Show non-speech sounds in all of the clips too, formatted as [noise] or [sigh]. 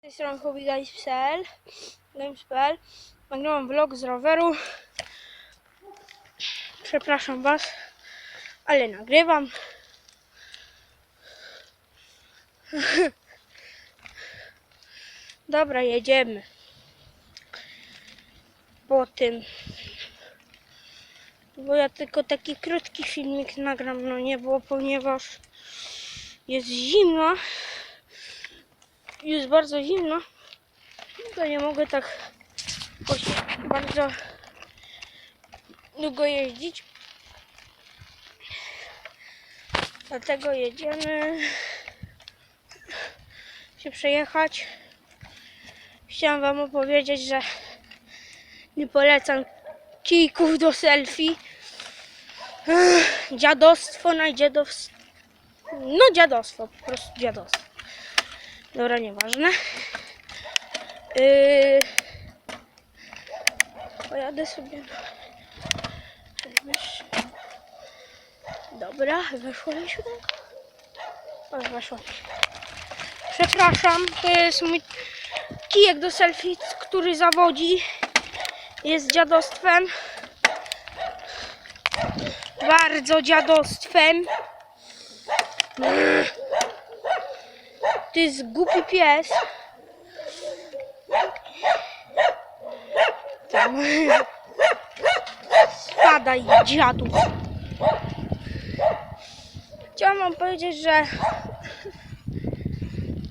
Z tej strony hobbyguys.pl Games.pl Nagrywam vlog z roweru. Przepraszam was Ale nagrywam. [laughs] Dobra, jedziemy. Po tym. Bo ja tylko taki krótki filmik nagram No nie było, ponieważ Jest zimno jest bardzo zimno, to nie mogę tak bardzo długo jeździć. Dlatego jedziemy się przejechać. Chciałam wam opowiedzieć, że nie polecam kijków do selfie. Dziadostwo na dziadostwo. No dziadostwo, po prostu dziadostwo. Dobra, nieważne. Yy... Pojadę sobie na... Dobra, weszło mi siódemka. O, weszło. Przepraszam, to jest mój kijek do selfie, który zawodzi. Jest dziadostwem. Bardzo dziadostwem. To jest głupi pies. Tam. Spadaj, dziadu. Chciałam wam powiedzieć, że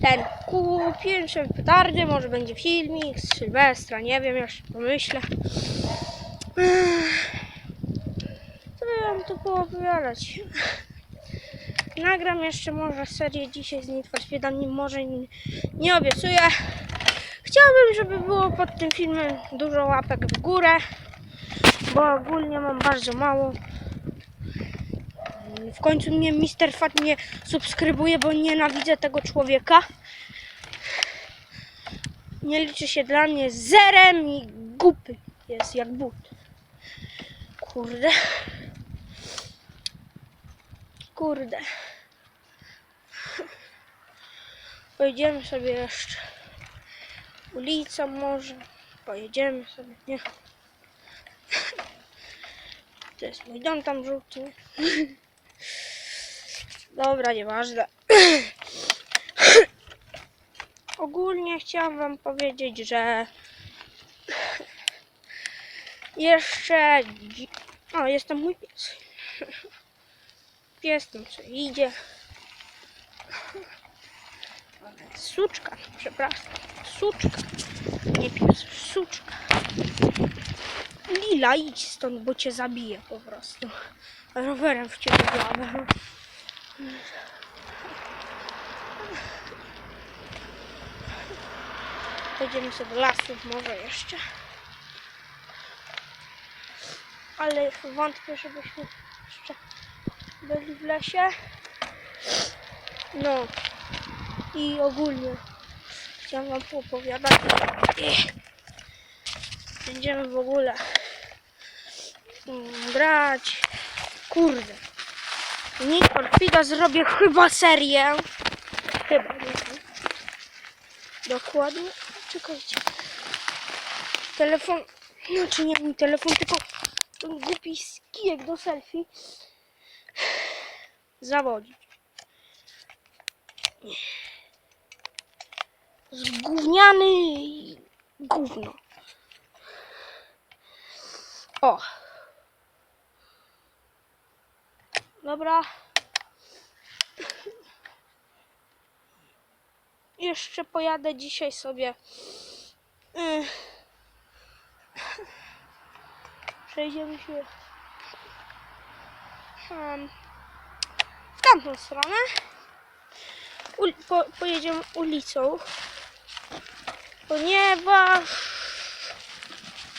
ten kupiłem sobie petardy, może będzie filmik z Sylwestra, nie wiem, jeszcze pomyślę. Co ja wam tu poopowiadać? Nagram jeszcze może serię dzisiaj z Need for Speed'a, nie, może nie, nie obiecuję. Chciałabym, żeby było pod tym filmem dużo łapek w górę, bo ogólnie mam bardzo mało. W końcu mnie Mr. Fat nie subskrybuje, bo nienawidzę tego człowieka. Nie liczy się dla mnie zerem i głupy jest jak but. Kurde. Kurde. Pojedziemy sobie jeszcze ulicą może. Pojedziemy sobie, nie? [laughs] To jest mój dom tam żółty. [laughs] Dobra, nieważne. [clears throat] Ogólnie chciałam wam powiedzieć, że [clears throat] jeszcze... O, jest tam mój pies. [laughs] Pies tam sobie idzie. Suczka, przepraszam. Suczka. Nie pies, suczka. Lila, idź stąd, bo cię zabiję po prostu. Rowerem w ciebie głowę. Pójdziemy sobie do lasu może jeszcze. Ale wątpię, żebyśmy jeszcze byli w lesie. No i ogólnie chciałam wam opowiadać. Będziemy w ogóle mm, grać. Kurde. Need for zrobię chyba serię. Chyba, nie wiem. Dokładnie. Czekajcie. Telefon. Znaczy nie mój telefon, tylko ten głupi skijek do selfie. Zawodzi. Zgówniany gówno. O. Dobra. Jeszcze pojadę dzisiaj sobie. y, Przejdziemy się w tamtą stronę. Po pojedziemy ulicą. Ponieważ.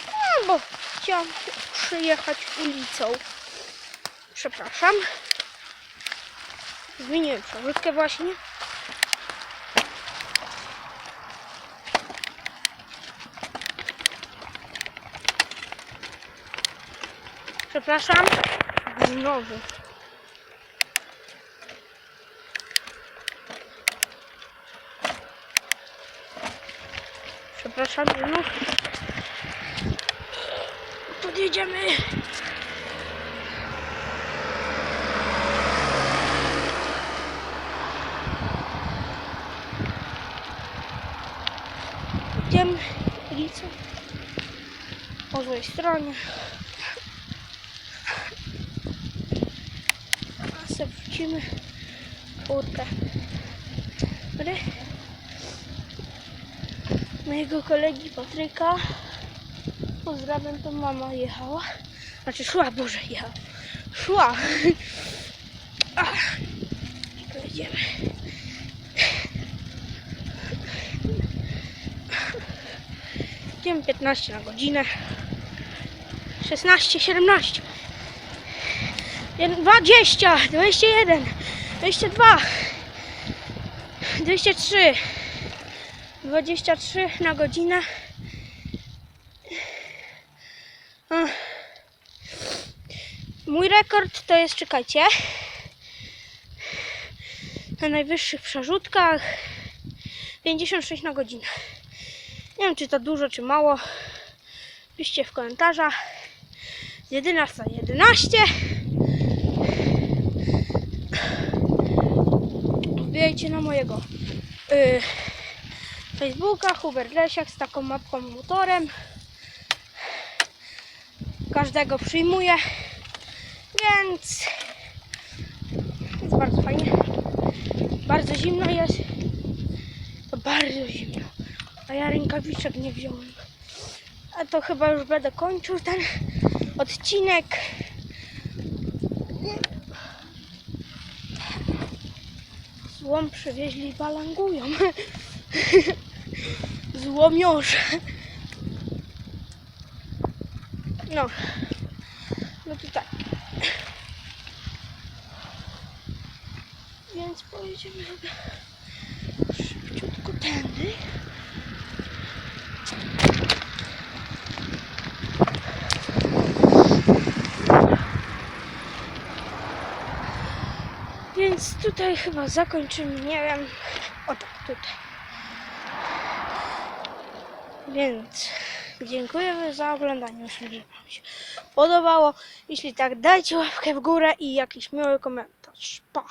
No, bo chciałam przyjechać ulicą. Przepraszam. Zmieniłem przerzutkę właśnie. Przepraszam. Znowu. Przepraszam, znów. Podjedziemy. Idziemy ulicą. Po złej stronie. A sobie wrócimy furtkę. Dobry. Mojego kolegi Patryka. Pozdrawiam, to mama jechała. Znaczy szła, Boże, jechała. Szła. Ach. Pojedziemy. Idziemy 15 na godzinę. 16, 17. 20, 21, 22, 23, 23 na godzinę. Mój rekord to jest, czekajcie, na najwyższych przerzutkach 56 na godzinę. Nie wiem, czy to dużo, czy mało. Piszcie w komentarzach. Z 11 na 11. Wbijajcie na mojego y, Facebooka Hubert Lesiak z taką mapką motorem. Każdego przyjmuję. Więc jest bardzo fajnie. Bardzo zimno jest. Bardzo zimno. A ja rękawiczek nie wziąłem. A to chyba już będę kończył ten odcinek. Złom przywieźli balangują. [laughs] Złomiorze. No. No to tak. Więc pojedziemy szybciutko tędy. Więc tutaj chyba zakończymy, nie wiem. O tak, tutaj. Więc dziękuję za oglądanie. Myślę, że Wam się podobało. Jeśli tak, dajcie łapkę w górę i jakiś miły komentarz. Pa!